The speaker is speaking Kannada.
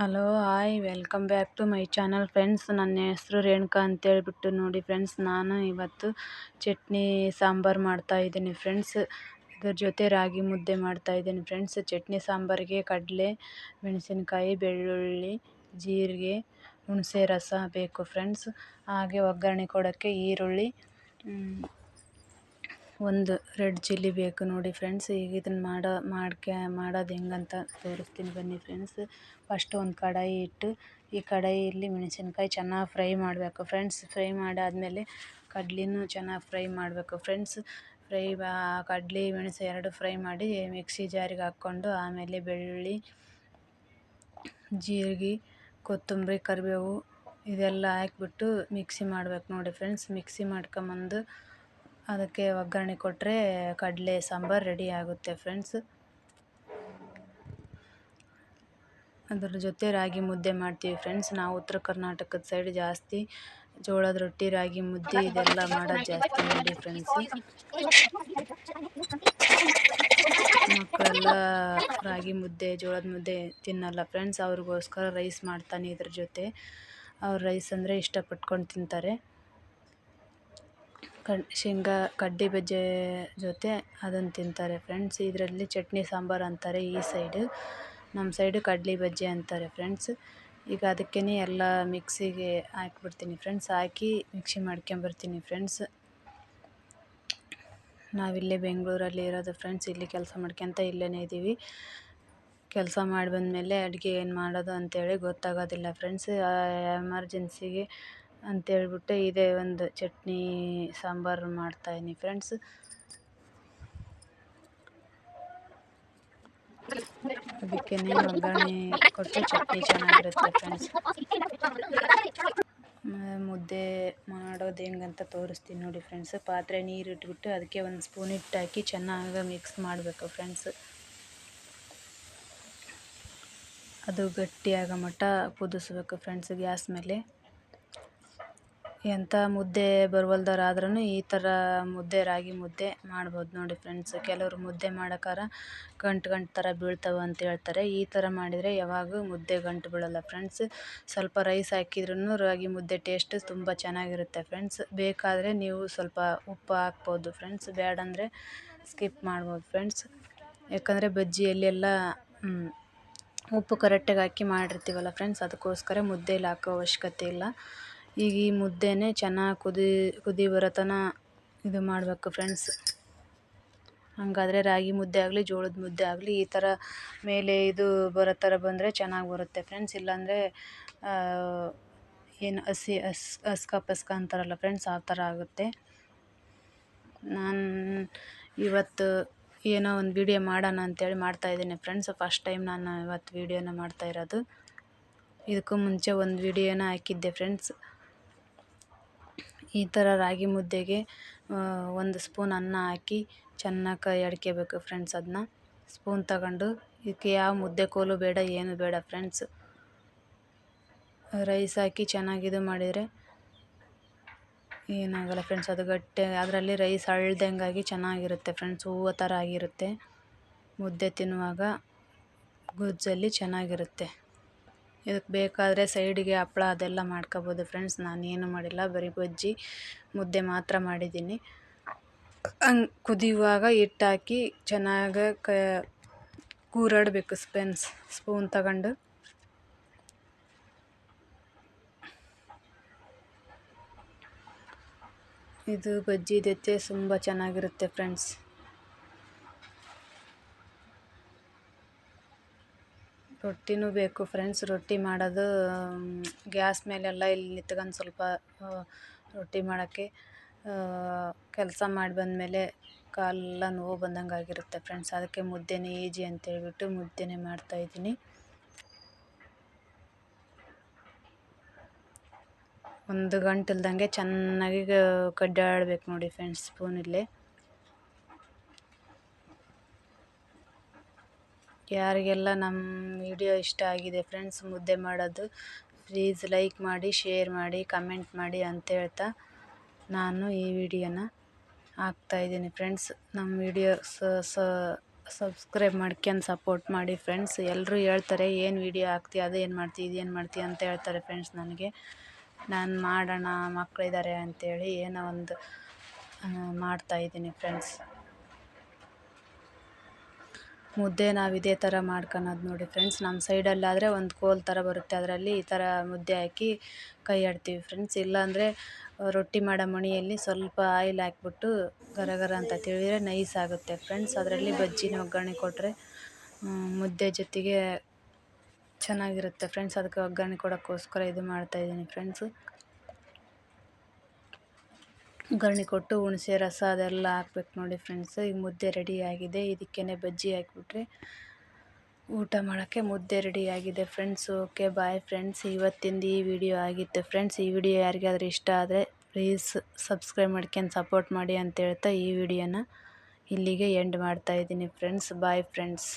Hello, hi, welcome back to my channel friends. ನನ್ನ ಹೆಸರು ರೇಣುಕಾ ಅಂತೇಳ್ಬಿಟ್ಟು ನೋಡಿ ಫ್ರೆಂಡ್ಸ್, ನಾನು ಇವತ್ತು ಚಟ್ನಿ ಸಾಂಬಾರು ಮಾಡ್ತಾಯಿದ್ದೀನಿ ಫ್ರೆಂಡ್ಸ್. ಇದ್ರ ಜೊತೆ ರಾಗಿ ಮುದ್ದೆ ಮಾಡ್ತಾಯಿದ್ದೀನಿ ಫ್ರೆಂಡ್ಸ್. ಚಟ್ನಿ ಸಾಂಬಾರಿಗೆ ಕಡಲೆ, ಮೆಣಸಿನಕಾಯಿ, ಬೆಳ್ಳುಳ್ಳಿ, ಜೀರಿಗೆ, ಹುಣಸೆ ರಸ ಬೇಕು ಫ್ರೆಂಡ್ಸ್. ಹಾಗೆ ಒಗ್ಗರಣೆ ಕೊಡೋಕ್ಕೆ ಈರುಳ್ಳಿ ಒಂದು ರೆಡ್ ಚಿಲ್ಲಿ ಬೇಕು ನೋಡಿ ಫ್ರೆಂಡ್ಸ್, ಈಗ ಇದನ್ನು ಮಾಡೋ, ಮಾಡ್ಕೆ, ಮಾಡೋದು ಹೆಂಗಂತ ತೋರಿಸ್ತೀನಿ ಬನ್ನಿ ಫ್ರೆಂಡ್ಸ್. ಫಸ್ಟ್ ಒಂದು ಕಡಾಯಿ ಇಟ್ಟು, ಈ ಕಡಾಯಿಯಲ್ಲಿ ಮೆಣಸಿನ್ಕಾಯಿ ಚೆನ್ನಾಗಿ ಫ್ರೈ ಮಾಡಬೇಕು ಫ್ರೆಂಡ್ಸ್. ಫ್ರೈ ಮಾಡಾದಮೇಲೆ ಕಡ್ಲಿನೂ ಚೆನ್ನಾಗಿ ಫ್ರೈ ಮಾಡಬೇಕು ಫ್ರೆಂಡ್ಸ್. ಫ್ರೈ ಕಡ್ಲಿ, ಮೆಣಸು ಎರಡು ಫ್ರೈ ಮಾಡಿ ಮಿಕ್ಸಿ ಜಾರಿಗೆ ಹಾಕ್ಕೊಂಡು ಆಮೇಲೆ ಬೆಳ್ಳುಳ್ಳಿ, ಜೀರಿಗೆ, ಕೊತ್ತಂಬರಿ, ಕರಿಬೇವು ಇದೆಲ್ಲ ಹಾಕ್ಬಿಟ್ಟು ಮಿಕ್ಸಿ ಮಾಡ್ಬೇಕು ನೋಡಿ ಫ್ರೆಂಡ್ಸ್. ಮಿಕ್ಸಿ ಮಾಡ್ಕೊಂಬಂದು ಅದಕ್ಕೆ ಒಗ್ಗರಣೆ ಕೊಟ್ಟರೆ ಕಡಲೆ ಸಾಂಬಾರು ರೆಡಿ ಆಗುತ್ತೆ ಫ್ರೆಂಡ್ಸ್. ಅದರ ಜೊತೆ ರಾಗಿ ಮುದ್ದೆ ಮಾಡ್ತೀವಿ ಫ್ರೆಂಡ್ಸ್. ನಾವು ಉತ್ತರ ಕರ್ನಾಟಕದ ಸೈಡ್ ಜಾಸ್ತಿ, ಜೋಳದ ರೊಟ್ಟಿ, ರಾಗಿ ಮುದ್ದೆ ಇದೆಲ್ಲ ಮಾಡೋದು ಜಾಸ್ತಿ ನೋಡಿ ಫ್ರೆಂಡ್ಸ್. ಮಕ್ಕಳೆಲ್ಲ ರಾಗಿ ಮುದ್ದೆ, ಜೋಳದ ಮುದ್ದೆ ತಿನ್ನಲ್ಲ ಫ್ರೆಂಡ್ಸ್. ಅವ್ರಿಗೋಸ್ಕರ ರೈಸ್ ಮಾಡ್ತಾನೆ ಇದ್ರ ಜೊತೆ. ಅವ್ರು ರೈಸ್ ಅಂದರೆ ಇಷ್ಟಪಟ್ಕೊಂಡು ತಿಂತಾರೆ. ಕಡ್ ಶೇಂಗಾ ಕಡ್ಲೆ ಬಜ್ಜೆ ಜೊತೆ ಅದನ್ನು ತಿಂತಾರೆ ಫ್ರೆಂಡ್ಸ್. ಇದರಲ್ಲಿ ಚಟ್ನಿ ಸಾಂಬಾರು ಅಂತಾರೆ ಈ ಸೈಡು. ನಮ್ಮ ಸೈಡು ಕಡ್ಲೆ ಬಜ್ಜಿ ಅಂತಾರೆ ಫ್ರೆಂಡ್ಸ್. ಈಗ ಅದಕ್ಕೇ ಎಲ್ಲ ಮಿಕ್ಸಿಗೆ ಹಾಕ್ಬಿಡ್ತೀನಿ ಫ್ರೆಂಡ್ಸ್. ಹಾಕಿ ಮಿಕ್ಸಿ ಮಾಡ್ಕೊಂಬರ್ತೀನಿ ಫ್ರೆಂಡ್ಸ್. ನಾವಿಲ್ಲೇ ಬೆಂಗಳೂರಲ್ಲಿ ಇರೋದು ಫ್ರೆಂಡ್ಸ್. ಇಲ್ಲಿ ಕೆಲಸ ಮಾಡ್ಕೊತ ಇಲ್ಲೇ ಇದ್ದೀವಿ. ಕೆಲಸ ಮಾಡಿ ಬಂದಮೇಲೆ ಅಡುಗೆ ಏನು ಮಾಡೋದು ಅಂತೇಳಿ ಗೊತ್ತಾಗೋದಿಲ್ಲ ಫ್ರೆಂಡ್ಸ್. ಎಮರ್ಜೆನ್ಸಿಗೆ ಅಂತೇಳ್ಬಿಟ್ಟು, ಇದೇ ಒಂದು ಚಟ್ನಿ ಸಾಂಬಾರು ಮಾಡ್ತಾಯಿದ್ದೀನಿ ಫ್ರೆಂಡ್ಸ್ ಅದಕ್ಕೆ ಒಗ್ಗರಣೆ ಕೊಟ್ಟು ಚಟ್ನಿ ಚೆನ್ನಾಗಿರುತ್ತೆ ಫ್ರೆಂಡ್ಸ್ ಮುದ್ದೆ ಮಾಡೋದು ಹೆಂಗಂತ ತೋರಿಸ್ತೀನಿ ನೋಡಿ ಫ್ರೆಂಡ್ಸ್ ಪಾತ್ರೆ ನೀರು ಇಟ್ಬಿಟ್ಟು ಅದಕ್ಕೆ ಒಂದು ಸ್ಪೂನ್ ಹಿಟ್ಟು ಹಾಕಿ ಚೆನ್ನಾಗಿ ಮಿಕ್ಸ್ ಮಾಡಬೇಕು ಫ್ರೆಂಡ್ಸ್ ಅದು ಗಟ್ಟಿಯಾಗೋ ಮಟ್ಟ ಕುದಿಸ್ಬೇಕು ಫ್ರೆಂಡ್ಸ್ ಗ್ಯಾಸ್ ಮೇಲೆ. ಎಂಥ ಮುದ್ದೆ ಬರವಲ್ದವ್ರು ಈ ಥರ ಮುದ್ದೆ, ರಾಗಿ ಮುದ್ದೆ ಮಾಡ್ಬೋದು ನೋಡಿ ಫ್ರೆಂಡ್ಸ್ ಕೆಲವರು ಮುದ್ದೆ ಮಾಡೋಕ್ಕಾರ ಗಂಟು ಗಂಟು ಥರ ಬೀಳ್ತವೆ ಅಂತ ಹೇಳ್ತಾರೆ. ಈ ಥರ ಮಾಡಿದರೆ ಯಾವಾಗೂ ಮುದ್ದೆ ಗಂಟು ಬೀಳಲ್ಲ ಫ್ರೆಂಡ್ಸ್ ಸ್ವಲ್ಪ ರೈಸ್ ಹಾಕಿದ್ರೂ ರಾಗಿ ಮುದ್ದೆ ಟೇಸ್ಟ್ ತುಂಬ ಚೆನ್ನಾಗಿರುತ್ತೆ ಫ್ರೆಂಡ್ಸ್ ಬೇಕಾದರೆ ನೀವು ಸ್ವಲ್ಪ ಉಪ್ಪು ಹಾಕ್ಬೋದು ಫ್ರೆಂಡ್ಸ್ ಬೇಡಂದರೆ ಸ್ಕಿಪ್ ಮಾಡ್ಬೋದು ಫ್ರೆಂಡ್ಸ್ ಯಾಕಂದರೆ ಬಜ್ಜಿಯಲ್ಲೆಲ್ಲ ಉಪ್ಪು ಕರೆಕ್ಟಾಗಿ ಹಾಕಿ ಮಾಡಿರ್ತೀವಲ್ಲ ಫ್ರೆಂಡ್ಸ್ ಅದಕ್ಕೋಸ್ಕರ ಮುದ್ದೆಲಿ ಹಾಕೋ ಅವಶ್ಯಕತೆ ಇಲ್ಲ. ಈಗ ಈ ಮುದ್ದೆನೇ ಚೆನ್ನಾಗಿ ಕುದಿ ಕುದಿ ಬರೋತನ ಇದು ಮಾಡಬೇಕು ಫ್ರೆಂಡ್ಸ್ ಹಾಗಾದ್ರೆ ರಾಗಿ ಮುದ್ದೆ ಆಗಲಿ, ಜೋಳದ ಮುದ್ದೆ ಆಗಲಿ, ಈ ಥರ ಮೇಲೆ ಇದು ಬರೋ ಥರ ಬಂದರೆ ಚೆನ್ನಾಗಿ ಬರುತ್ತೆ ಫ್ರೆಂಡ್ಸ್ ಇಲ್ಲಾಂದರೆ ಏನು ಹಸಿ, ಹಸ್, ಹಸ್ಕ ಪಸ್ಕ ಅಂತಾರಲ್ಲ ಫ್ರೆಂಡ್ಸ್ ಆ ಥರ ಆಗುತ್ತೆ. ನಾನು ಇವತ್ತು ಏನೋ ಒಂದು ವೀಡಿಯೋ ಮಾಡೋಣ ಅಂತೇಳಿ ಮಾಡ್ತಾಯಿದ್ದೀನಿ ಫ್ರೆಂಡ್ಸ್ ಫಸ್ಟ್ ಟೈಮ್ ನಾನು ಇವತ್ತು ವೀಡಿಯೋನ ಮಾಡ್ತಾಯಿರೋದು ಇದಕ್ಕೂ ಮುಂಚೆ ಒಂದು ವೀಡಿಯೋನ ಹಾಕಿದ್ದೆ ಫ್ರೆಂಡ್ಸ್ ಈ ಥರ ರಾಗಿ ಮುದ್ದೆಗೆ ಒಂದು ಸ್ಪೂನ್ ಅನ್ನ ಹಾಕಿ ಚೆನ್ನಾಗಿ ಕೈ ಆಡ್ಕೋಬೇಕು ಫ್ರೆಂಡ್ಸ್ ಅದನ್ನ ಸ್ಪೂನ್ ತಗೊಂಡು, ಇದಕ್ಕೆ ಯಾವ ಮುದ್ದೆ ಕೋಲು ಬೇಡ, ಏನು ಬೇಡ ಫ್ರೆಂಡ್ಸ್ ರೈಸ್ ಹಾಕಿ ಚೆನ್ನಾಗಿ ಇದು ಮಾಡಿದರೆ ಏನಾಗಲ್ಲ ಫ್ರೆಂಡ್ಸ್ ಅದು ಗಟ್ಟಿ, ಅದರಲ್ಲಿ ರೈಸ್ ಅಳ್ದಂಗಾಗಿ ಚೆನ್ನಾಗಿರುತ್ತೆ ಫ್ರೆಂಡ್ಸ್ ಹೂವು ಥರ ಆಗಿರುತ್ತೆ. ಮುದ್ದೆ ತಿನ್ನುವಾಗ, ಗೊಜ್ಜಲ್ಲಿ ಚೆನ್ನಾಗಿರುತ್ತೆ. ಇದಕ್ಕೆ ಬೇಕಾದರೆ ಸೈಡಿಗೆ ಹಪ್ಳ ಅದೆಲ್ಲ ಮಾಡ್ಕೊಬೋದು ಫ್ರೆಂಡ್ಸ್. ನಾನೇನು ಮಾಡಿಲ್ಲ, ಬರೀ ಬಜ್ಜಿ ಮುದ್ದೆ ಮಾತ್ರ ಮಾಡಿದ್ದೀನಿ. ಹಂಗೆ ಕುದಿಯುವಾಗ ಹಿಟ್ಟು ಹಾಕಿ ಚೆನ್ನಾಗಿ ಕ ಕೂರಾಡಬೇಕು ಸ್ಪೆನ್ಸ್ ಸ್ಪೂನ್ ತಗೊಂಡು. ಇದು ಬಜ್ಜಿ ಜೊತೆ ತುಂಬ ಚೆನ್ನಾಗಿರುತ್ತೆ ಫ್ರೆಂಡ್ಸ್. ರೊಟ್ಟಿನೂ ಬೇಕು. ಫ್ರೆಂಡ್ಸ್, ರೊಟ್ಟಿ ಮಾಡೋದು ಗ್ಯಾಸ್ ಮೇಲೆಲ್ಲ ಇಲ್ಲಿ ನಿಂತ್ಕೊಂಡು ಸ್ವಲ್ಪ ರೊಟ್ಟಿ ಮಾಡೋಕ್ಕೆ ಕೆಲಸ ಮಾಡಿ ಬಂದಮೇಲೆ ಕಾಲೆಲ್ಲ ನೋವು ಬಂದಂಗೆ ಆಗಿರುತ್ತೆ ಫ್ರೆಂಡ್ಸ್. ಅದಕ್ಕೆ ಮುದ್ದೆನೇ ಈಜಿ ಅಂತೇಳ್ಬಿಟ್ಟು ಮುದ್ದೆನೇ ಮಾಡ್ತಾಯಿದ್ದೀನಿ ಒಂದು ಗಂಟೆ ಚೆನ್ನಾಗಿ ಕಡ್ಡಾಡಬೇಕು ನೋಡಿ ಫ್ರೆಂಡ್ಸ್ ಸ್ಪೂನಿಲ್ಲೇ ಯಾರಿಗೆಲ್ಲ ನಮ್ಮ ವಿಡಿಯೋ ಇಷ್ಟ ಆಗಿದೆ ಫ್ರೆಂಡ್ಸ್ ಮುದ್ದೆ ಮಾಡೋದು ಪ್ಲೀಸ್ ಲೈಕ್ ಮಾಡಿ ಶೇರ್ ಮಾಡಿ ಕಮೆಂಟ್ ಮಾಡಿ ಅಂತ ಹೇಳ್ತಾ ನಾನು ಈ ವಿಡಿಯೋನ ಹಾಕ್ತಾಯಿದ್ದೀನಿ ಫ್ರೆಂಡ್ಸ್ ನಮ್ಮ ವಿಡಿಯೋ ಸಬ್ಸ್ಕ್ರೈಬ್ ಮಾಡ್ಕೊಂಡು ಸಪೋರ್ಟ್ ಮಾಡಿ ಫ್ರೆಂಡ್ಸ್ ಎಲ್ಲರೂ ಹೇಳ್ತಾರೆ, ಏನು ವಿಡಿಯೋ ಹಾಕ್ತೀಯ ಏನು ಮಾಡ್ತೀಯ ಇದೇನು ಮಾಡ್ತೀಯ ಅಂತ ಹೇಳ್ತಾರೆ ಫ್ರೆಂಡ್ಸ್ ನನಗೆ. ನಾನು ಮಾಡೋಣ ಮಕ್ಕಳಿದ್ದಾರೆ ಅಂಥೇಳಿ ಏನೋ ಒಂದು ಮಾಡ್ತಾಯಿದ್ದೀನಿ ಫ್ರೆಂಡ್ಸ್ ಮುದ್ದೆ ನಾವು ಇದೇ ಥರ ಮಾಡ್ಕಳದ್ ನೋಡಿ ಫ್ರೆಂಡ್ಸ್ ನಮ್ಮ ಸೈಡಲ್ಲಾದರೆ ಒಂದು ಕೋಲ್ ಥರ ಬರುತ್ತೆ. ಅದರಲ್ಲಿ ಈ ಥರ ಮುದ್ದೆ ಹಾಕಿ ಕೈ ಆಡ್ತೀವಿ ಫ್ರೆಂಡ್ಸ್ ಇಲ್ಲಾಂದರೆ ರೊಟ್ಟಿ ಮಾಡೋ ಮಣೆಯಲ್ಲಿ ಸ್ವಲ್ಪ ಆಯಿಲ್ ಹಾಕ್ಬಿಟ್ಟು ಗರ ಗರ ಅಂತ ತಿಳಿದ್ರೆ ನೈಸ್ ಆಗುತ್ತೆ ಫ್ರೆಂಡ್ಸ್ ಅದರಲ್ಲಿ ಬಜ್ಜಿನ ಒಗ್ಗರಣೆ ಕೊಟ್ಟರೆ ಮುದ್ದೆ ಜೊತೆಗೆ ಚೆನ್ನಾಗಿರುತ್ತೆ ಫ್ರೆಂಡ್ಸ್ ಅದಕ್ಕೆ ಒಗ್ಗರಣೆ ಕೊಡೋಕ್ಕೋಸ್ಕರ ಇದು ಮಾಡ್ತಾಯಿದ್ದೀನಿ ಫ್ರೆಂಡ್ಸು ಒಗ್ಗರಣೆ ಕೊಟ್ಟು ಹುಣಸೆ, ರಸ ಅದೆಲ್ಲ ಹಾಕ್ಬೇಕು ನೋಡಿ ಫ್ರೆಂಡ್ಸ್ ಈಗ ಮುದ್ದೆ ರೆಡಿ ಆಗಿದೆ. ಇದಕ್ಕೇ ಬಜ್ಜಿ ಹಾಕಿಬಿಟ್ರೆ ಊಟ ಮಾಡೋಕ್ಕೆ ಮುದ್ದೆ ರೆಡಿಯಾಗಿದೆ ಫ್ರೆಂಡ್ಸ್ ಓಕೆ ಬಾಯ್ ಫ್ರೆಂಡ್ಸ್ ಇವತ್ತಿಂದ ಈ ವಿಡಿಯೋ ಆಗಿತ್ತು. ಫ್ರೆಂಡ್ಸ್ ಈ ವಿಡಿಯೋ ಯಾರಿಗಾದ್ರೂ ಇಷ್ಟ ಆದರೆ ಪ್ಲೀಸ್ ಸಬ್ಸ್ಕ್ರೈಬ್ ಮಾಡ್ಕೊಂಡು ಸಪೋರ್ಟ್ ಮಾಡಿ ಅಂತ ಹೇಳ್ತಾ ಈ ವಿಡಿಯೋನ ಇಲ್ಲಿಗೆ ಎಂಡ್ ಮಾಡ್ತಾಯಿದ್ದೀನಿ ಫ್ರೆಂಡ್ಸ್ ಬಾಯ್ ಫ್ರೆಂಡ್ಸ್